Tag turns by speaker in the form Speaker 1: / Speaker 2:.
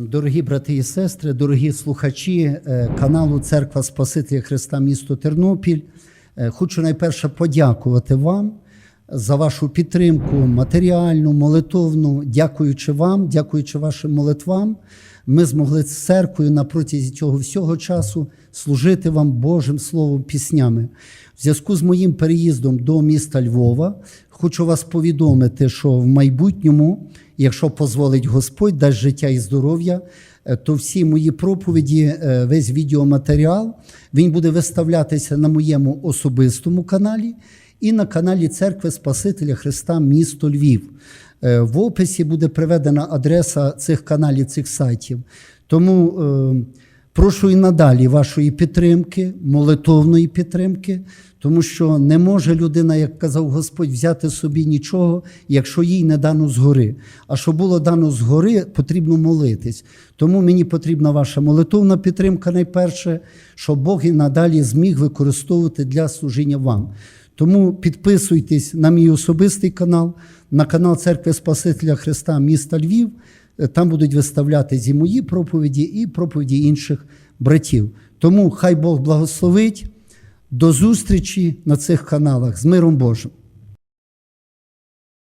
Speaker 1: Дорогі брати і сестри, дорогі слухачі е, каналу Церква Спасителя Христа місто Тернопіль, е, хочу найперше подякувати вам за вашу підтримку матеріальну, молитовну. Дякуючи вам, дякуючи вашим молитвам, ми змогли з церквою на протязі цього всього часу служити вам Божим Словом піснями. В зв'язку з моїм переїздом до міста Львова хочу вас повідомити, що в майбутньому, якщо дозволить Господь, дасть життя і здоров'я, е, то всі мої проповіді, е, весь відеоматеріал, він буде виставлятися на моєму особистому каналі і на каналі Церкви Спасителя Христа місто Львів. Е, В описі буде приведена адреса цих каналів, цих сайтів. Тому прошу і надалі вашої підтримки, молитовної підтримки, тому що не може людина, як казав Господь, взяти собі нічого, якщо їй не дано згори. А що було дано згори, потрібно молитись. Тому мені потрібна ваша молитовна підтримка найперше, щоб Бог і надалі зміг використовувати для служіння вам. Тому підписуйтесь на мій особистий канал, на канал Церкви Спасителя Христа міста Львів. Там будуть виставляти і мої проповіді, і проповіді інших братів. Тому хай Бог благословить. До зустрічі на цих каналах з миром Божим.